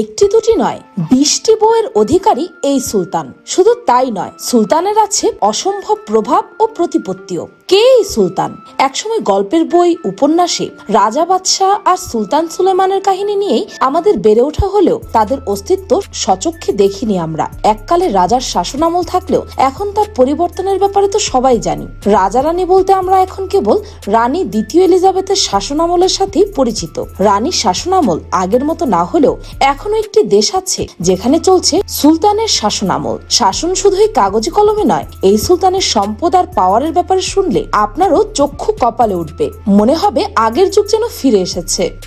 একটি দুটি নয়, বিশটি বইয়ের অধিকারী এই সুলতান। শুধু তাই নয়, সুলতানের আছে অসম্ভব প্রভাব ও প্রতিপত্তিও। কে এই সুলতান? একসময় গল্পের বই, উপন্যাসে রাজা বাদশাহ আর সুলতান সুলেমানের কাহিনী নিয়েই আমাদের বেড়ে ওঠা হলেও তাদের অস্তিত্ব সচক্ষে দেখিনি আমরা। এককালে রাজার শাসনামল থাকলেও এখন তার পরিবর্তনের ব্যাপারে তো সবাই জানি। রাজা রানী বলতে আমরা এখন কেবল রানী দ্বিতীয় এলিজাবেথের শাসনামলের সাথেই পরিচিত। রানীর শাসনামল আগের মতো না হলেও এখনও একটি দেশ আছে যেখানে চলছে সুলতানের শাসনামল। শাসন শুধুই কাগজে কলমে নয়, এই সুলতানের সম্পদ আর পাওয়ারের ব্যাপারে শুনলে আপনারও চক্ষু কপালে উঠবে। মনে হবে আগের যুগ যেন ফিরে এসেছে।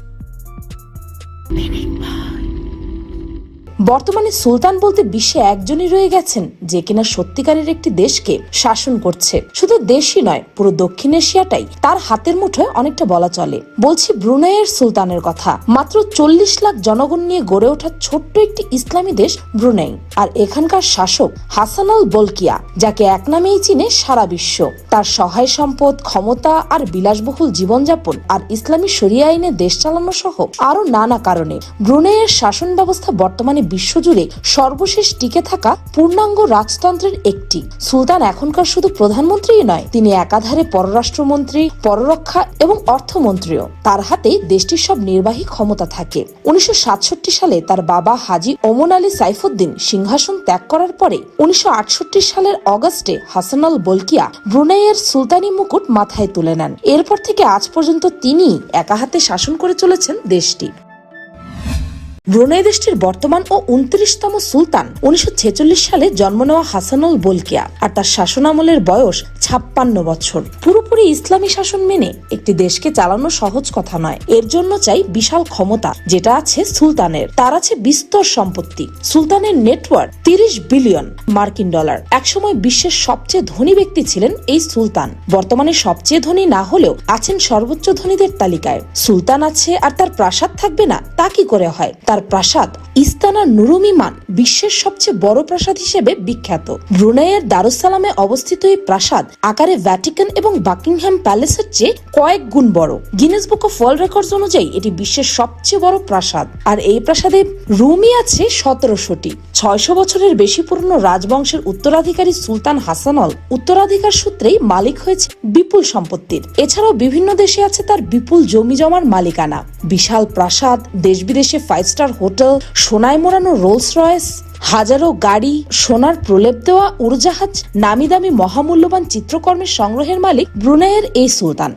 বর্তমানে সুলতান বলতে বিশ্বে একজনই রয়ে গেছেন যে কিনা সত্যিকারের একটি দেশকে শাসন করছে। শুধু দেশই নয়, পুরো দক্ষিণ এশিয়াটাই তার হাতের মুঠোয় অনেকটা বলা চলে। বলছি ব্রুনাইয়ের সুলতানের কথা। মাত্র চল্লিশ লাখ জনগণ নিয়ে গড়ে ওঠা ছোট্ট একটি ইসলামী দেশ ব্রুনাই। আর এখানকার শাসক হাসান আল বলকিয়া, যাকে এক নামেই চিনে সারা বিশ্ব। তার সহায় সম্পদ, ক্ষমতা আর বিলাসবহুল জীবনযাপন আর ইসলামী শরিয়া আইনে দেশ চালানো সহ আরও নানা কারণে ব্রুনেইয়ের শাসন ব্যবস্থা বর্তমানে বিশ্বজুড়ে সর্বশেষ টিকে থাকা পূর্ণাঙ্গ রাজতন্ত্রের একটি। সুলতান এখনকার শুধু প্রধানমন্ত্রীই নয়, তিনি একাধারে পররাষ্ট্রমন্ত্রী, পররক্ষা এবং অর্থমন্ত্রীও। তার হাতে দেশটির সব নির্বাহী ক্ষমতা থাকে। উনিশশো সাতষট্টি সালে তার বাবা হাজি ওমন আলী সাইফুদ্দিন সিংহাসন ত্যাগ করার পরে উনিশশো আটষট্টি সালের অগস্টে হাসানাল বলকিয়া ব্রুনাইয়ের সুলতানি মুকুট মাথায় তুলে নেন। এরপর থেকে আজ পর্যন্ত তিনি একা হাতে শাসন করে চলেছেন দেশটি। ব্রুনাই দেশটির বর্তমান ও উনত্রিশতম সুলতান। উনিশশো ছেচল্লিশ সালে জন্ম নেওয়া হাসানুল বলকিয়া আর তার শাসনামলের বয়স ছাপ্পান্ন বছর। পুরোপুরি ইসলামী শাসন মেনে একটি দেশকে চালানো সহজ কথা নয়। এর জন্য চাই বিশাল ক্ষমতা, যেটা আছে সুলতানের। তার আছে বিস্তর সম্পত্তি। সুলতানের নেটওয়ার্ক তিরিশ বিলিয়ন মার্কিন ডলার। একসময় বিশ্বের সবচেয়ে ধনী ব্যক্তি ছিলেন এই সুলতান। বর্তমানে সবচেয়ে ধনী না হলেও আছেন সর্বোচ্চ ধনীদের তালিকায়। সুলতান আছে আর তার প্রাসাদ থাকবে না, তা কি করে হয়? তার প্রাসাদ ইস্তানা নুরুমিমান বিশ্বের সবচেয়ে বড় প্রাসাদ হিসেবে বিখ্যাত। ব্রুনাইয়ের দারুসালামে অবস্থিত এই প্রাসাদ আকারে ভ্যাটিকান এবং বাকিংহ্যাম প্যালেসের চেয়ে কয়েক গুণ বড়। Guinness book of world records অনুযায়ী এটি বিশ্বের সবচেয়ে বড় প্রাসাদ। আর এই প্রাসাদে রুমই আছে সতেরোশোটি। ছয়শো বছরের বেশি পুরনো রাজবংশের উত্তরাধিকারী সুলতান হাসানল উত্তরাধিকার সূত্রেই মালিক হয়েছে বিপুল সম্পত্তির। এছাড়াও বিভিন্ন দেশে আছে তার বিপুল জমি জমার মালিকানা। বিশাল প্রাসাদ, দেশ বিদেশে ফাইভ স্টার হোটেল সোনায় মোড়ানো রোলস রয়েস, হাজারো গাড়ি, সোনার প্রলেপ দেওয়া উড়োজাহাজ, নামি দামি মহামূল্যবান চিত্রকর্মের সংগ্রহের মালিক ব্রুনাইয়ের এই সুলতান।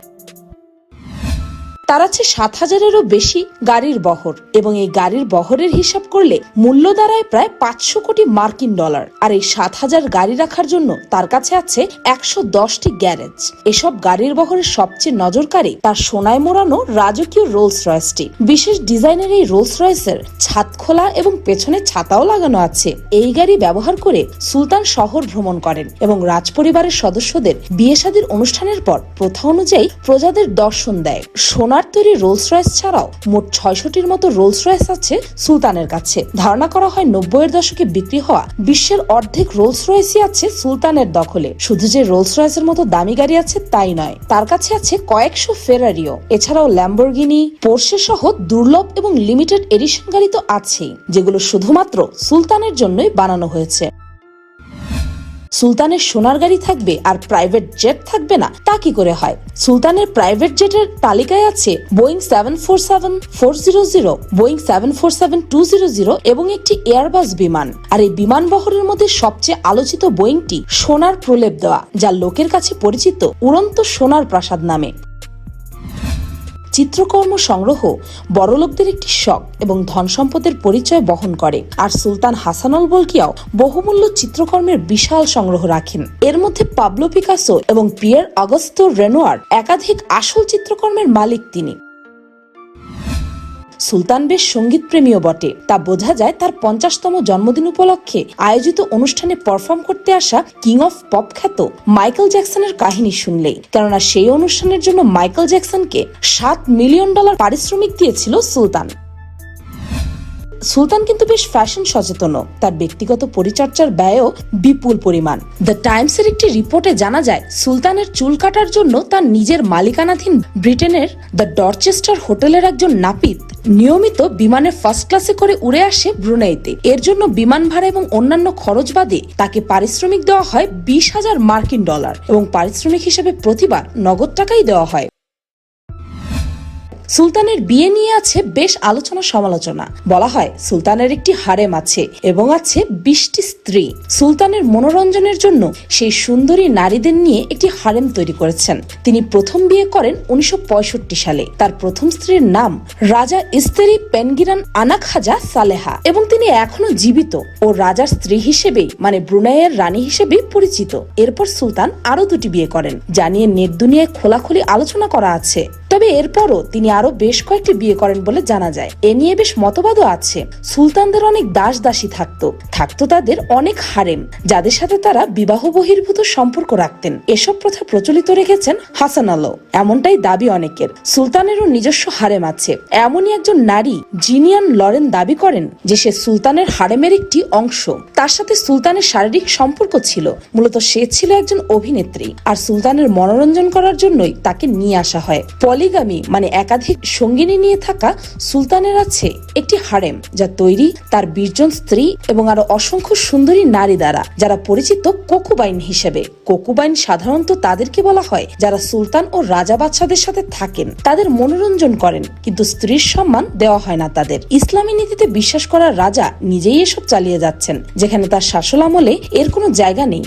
তার আছে সাত হাজারেরও বেশি গাড়ির বহর এবং এই গাড়ির বহরের হিসাব করলে মূল্য দাঁড়ায় প্রায় পাঁচশো কোটি মার্কিন ডলার। আর এই সাত হাজার গাড়ি রাখার জন্য তার কাছে আছে একশো দশটি গ্যারেজ। এসব গাড়ির বহরের সবচেয়ে নজরকারী তার সোনায় মোড়ানো রাজকীয় রোলস রয়েসটি বিশেষ ডিজাইনের এই রোলস রয়েসের ছাদ খোলা এবং পেছনে ছাতাও লাগানো আছে। এই গাড়ি ব্যবহার করে সুলতান শহর ভ্রমণ করেন এবং রাজপরিবারের সদস্যদের বিয়ে শাদীর অনুষ্ঠানের পর প্রথা অনুযায়ী প্রজাদের দর্শন দেয়। সোনার তৈরি রোলস রয়েস ছাড়াও মোট ছয়শটির মতো রোলস রয়েস আছে সুলতানের কাছে। ধারণা করা হয় নব্বইয়ের দশকে বিক্রি হওয়া বিশ্বের অর্ধেক রোলস রয়েসই আছে সুলতানের দখলে। শুধু যে রোলস রয়েসের মতো দামি গাড়ি আছে তাই নয়, তার কাছে আছে কয়েকশো ফেরারিও এছাড়াও ল্যাম্বরগিনি পোর্শে সহ দুর্লভ এবং লিমিটেড এডিশন গাড়ি তো আছেই, যেগুলো শুধুমাত্র সুলতানের জন্যই বানানো হয়েছে। সুলতানের সোনার গাড়ি থাকবে আর প্রাইভেট জেট থাকবে না, তা কি করে হয়? সুলতানের প্রাইভেট জেটের তালিকায় আছে Boeing seven four seven four zero zero Boeing seven four seven two zero zero এবং একটি এয়ারবাস বিমান। আর এই বিমান বহরের মধ্যে সবচেয়ে আলোচিত বোয়িংটি সোনার প্রলেপ দেওয়া, যা লোকের কাছে পরিচিত উড়ন্ত সোনার প্রাসাদ নামে। চিত্রকর্ম সংগ্রহ, বড়লোকদের একটি শখ এবং ধন সম্পদের পরিচয় বহন করে। আর সুলতান হাসানুল বলকিয়াও বহুমূল্য চিত্রকর্মের বিশাল সংগ্রহ রাখেন। এর মধ্যে পাবলো পিকাসো এবং পিয়ার অগস্ত রেনোয়ার একাধিক আসল চিত্রকর্মের মালিক তিনি। সুলতান বেশ সংগীত প্রেমীও বটে। তা বোঝা যায় তার পঞ্চাশতম জন্মদিন উপলক্ষে আয়োজিত অনুষ্ঠানে পারফর্ম করতে আসা কিং অফ পপ খ্যাত মাইকেল জ্যাকসনের কাহিনী শুনলেই। কেননা সেই অনুষ্ঠানের জন্য মাইকেল জ্যাকসনকে সাত মিলিয়ন ডলার পারিশ্রমিক দিয়েছিল সুলতান। সুলতান কিন্তু বেশ ফ্যাশন সচেতন তার ব্যক্তিগত পরিচর্যার ব্যয়ও বিপুল পরিমাণ। দ্য টাইমসের একটি রিপোর্টে জানা যায়, সুলতানের চুল কাটার জন্য তার নিজের মালিকানাধীন ব্রিটেনের দ্য ডরচেস্টার হোটেলের একজন নাপিত নিয়মিত বিমানে ফার্স্ট ক্লাসে করে উড়ে আসে ব্রুনাইতে। এর জন্য বিমান ভাড়া এবং অন্যান্য খরচ বাদে তাকে পারিশ্রমিক দেওয়া হয় বিশ হাজার মার্কিন ডলার এবং পারিশ্রমিক হিসেবে প্রতিবার নগদ টাকাই দেওয়া হয়। সুলতানের বিয়ে নিয়ে আছে বেশ আলোচনা সমালোচনা। বলা হয়, সুলতানের একটি হারেম আছে এবং আছে বিশটি স্ত্রী। সুলতানের মনোরঞ্জনের জন্য সেই সুন্দরী নারীদের নিয়ে একটি হারেম তৈরি করেছেন। তিনি প্রথম বিয়ে করেন উনিশশো পঁয়ষট্টি সালে। তার প্রথম স্ত্রীর নাম রাজা ইস্তেরি পেনগিরান আনাক হাজা সালেহা এবং তিনি এখনও জীবিত ও রাজার স্ত্রী হিসেবেই মানে ব্রুনাইয়ের রানী হিসেবেই পরিচিত। এরপর সুলতান আরও দুটি বিয়ে করেন জানিয়ে নেট দুনিয়ায় খোলাখুলি আলোচনা করা আছে। তবে এরপরও তিনি আরও বেশ কয়েকটি বিয়ে করেন বলে জানা যায়। এ নিয়ে বেশ মতবাদও আছে। সুলতানদের অনেক দাস দাসী থাকতো। থাকতো তাদের অনেক হারেম, যাদের সাথে তারা বিবাহ বহির্ভূত সম্পর্ক রাখতেন। এসব প্রথা প্রচলিত রেখেছেন হাসান আলো এমনটাই দাবি অনেকের। সুলতানেরও নিজস্ব হারেম আছে। এমনই একজন নারী জিনিয়ান লরেন দাবি করেন যে সে সুলতানের হারেমের একটি অংশ। তার সাথে সুলতানের শারীরিক সম্পর্ক ছিল। মূলত সে ছিল একজন অভিনেত্রী। আর সুলতানের মনোরঞ্জন করার জন্যই তাকে নিয়ে আসা হয়। পলিগামি মানে একাধিক সঙ্গিনী নিয়ে থাকা সুলতানের আছে একটি হারেম, যা তৈরি তার বিশজন স্ত্রী এবং আরও অসংখ্য সুন্দরী নারী দ্বারা, যারা পরিচিত কোকুবাইন হিসেবে। কোকুবাইন সাধারণত তাদেরকে বলা হয় যারা সুলতান ও রাজা বাচ্চাদের সাথে থাকেন। তাদের মনোরঞ্জন করেন, কিন্তু স্ত্রীর সম্মান দেওয়া হয় না তাদের। ইসলামী নীতিতে বিশ্বাস করা রাজা নিজেই এসব চালিয়ে যাচ্ছেন, যেখানে তার শাসন আমলে এর কোনো জায়গা নেই।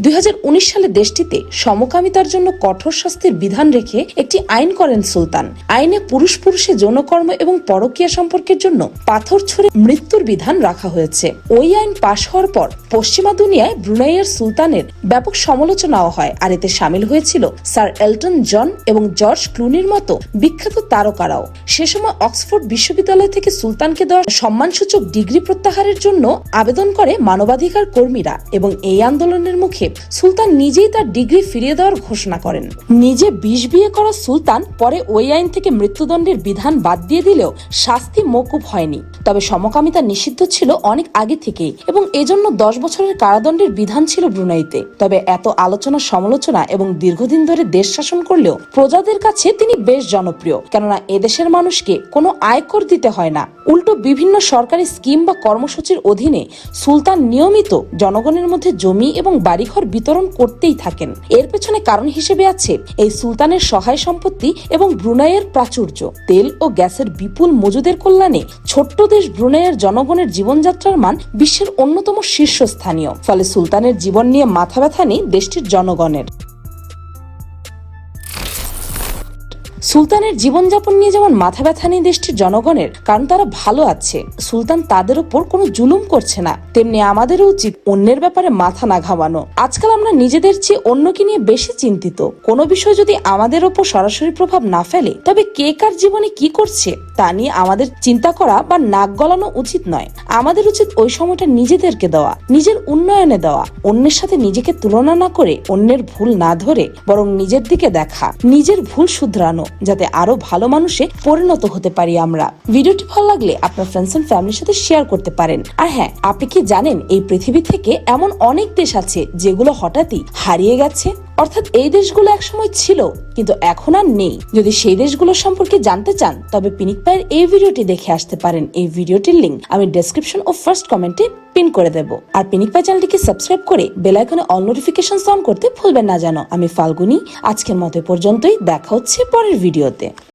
দুই হাজার উনিশ সালে দেশটিতে সমকামিতার জন্য কঠোর শাস্তির বিধান রেখে একটি আইন করেন সুলতান। আইনে পুরুষ পুরুষে যৌনকর্ম এবং পরকীয়া সম্পর্কের জন্য পাথর ছুঁড়ে মৃত্যুর বিধান রাখা হয়েছে। ওই আইন পাশ হওয়ার পর পশ্চিমা দুনিয়ায় ব্রুনাইয়ের সুলতানের ব্যাপক সমালোচনাও হয় আর এতে সামিল হয়েছিল স্যার এলটন জন এবং জর্জ ক্লুনির মতো বিখ্যাত তারকারাও। সে সময় অক্সফোর্ড বিশ্ববিদ্যালয় থেকে সুলতানকে দেওয়া সম্মানসূচক ডিগ্রি প্রত্যাহারের জন্য আবেদন করে মানবাধিকার কর্মীরা এবং এই আন্দোলনের মুখে সুলতান নিজেই তার ডিগ্রি ফিরিয়ে দেওয়ার ঘোষণা করেন। নিজে বিষ বিয়ে করা সুলতান পরে ওই আইন থেকে মৃত্যুদণ্ডের বিধান বাদ দিয়ে দিলেও শাস্তি মকুব হয়নি। তবে সমকামিতা নিষিদ্ধ ছিল অনেক আগে থেকেই এবং এজন্য দশ বছরের কারাদণ্ডের বিধান ছিল ব্রুনাইতে। তবে এত আলোচনা, সমালোচনা এবং দীর্ঘদিন ধরে দেশ শাসন করলেও প্রজাদের কাছে তিনি বেশ জনপ্রিয়। কেননা এদেশের মানুষকে কোনো আয়কর দিতে হয় না। উল্টো বিভিন্ন সরকারি স্কিম বা কর্মসূচির অধীনে সুলতান নিয়মিত জনগণের মধ্যে জমি এবং বাড়িঘর বিতরণ করতেই থাকেন। এর পেছনে কারণ হিসেবে আছে এই সুলতানের সহায় সম্পত্তি এবং ব্রুনাইয়ের প্রাচুর্য। তেল ও গ্যাসের বিপুল মজুদের কল্যাণে ছোট্ট দেশ ব্রুনাইয়ের জনগণের জীবনযাত্রার মান বিশ্বের অন্যতম শীর্ষস্থানীয়। ফলে সুলতানের জীবন নিয়ে মাথা ব্যথা নেই দেশটির জনগণের। সুলতানের জীবনযাপন নিয়ে যেমন মাথা ব্যথা নেই দেশটির জনগণের, কারণ তারা ভালো আছে। সুলতান তাদের উপর কোনো জুলুম করছে না। তেমনি আমাদেরও উচিত অন্যের ব্যাপারে মাথা না ঘামানো। আজকাল আমরা নিজেদের চেয়ে অন্যকে নিয়ে বেশি চিন্তিত। কোনো বিষয় যদি আমাদের ওপর সরাসরি প্রভাব না ফেলে, তবে কে কার জীবনে কি করছে, তা নিয়ে আমাদের চিন্তা করা বা নাক গলানো উচিত নয়। আমাদের উচিত ওই সময়টা নিজেদেরকে দেওয়া, নিজের উন্নয়নে দেওয়া, অন্যের সাথে নিজেকে তুলনা না করে অন্যের ভুল না ধরে বরং নিজের দিকে দেখা, নিজের ভুল শুধরানো। যাতে আরও ভালো মানুষে পরিণত হতে পারি আমরা। ভিডিওটি ভালো লাগলে আপনার ফ্রেন্ডস এন্ড ফ্যামিলির সাথে শেয়ার করতে পারেন। আর হ্যাঁ আপনি কি জানেন, এই পৃথিবী থেকে এমন অনেক দেশ আছে যেগুলো হঠাৎই হারিয়ে গেছে? অর্থাৎ এই দেশগুলো একসময় ছিল, কিন্তু এখন আর নেই। যদি সেই দেশগুলো সম্পর্কে জানতে চান, তবে পিনিক পায়ের এই ভিডিওটি দেখে আসতে পারেন। এই ভিডিওটির লিঙ্ক আমি ডেসক্রিপশন ও ফার্স্ট কমেন্টে পিন করে দেব। আর পিনিক পাই চ্যানেলটিকে সাবস্ক্রাইব করে বেল আইকনে অল নোটিফিকেশন অন করতে ভুলবেন না জানো। আমি ফাল্গুনি, আজকের মতো পর্যন্তই। দেখা হচ্ছে পরের ভিডিওতে।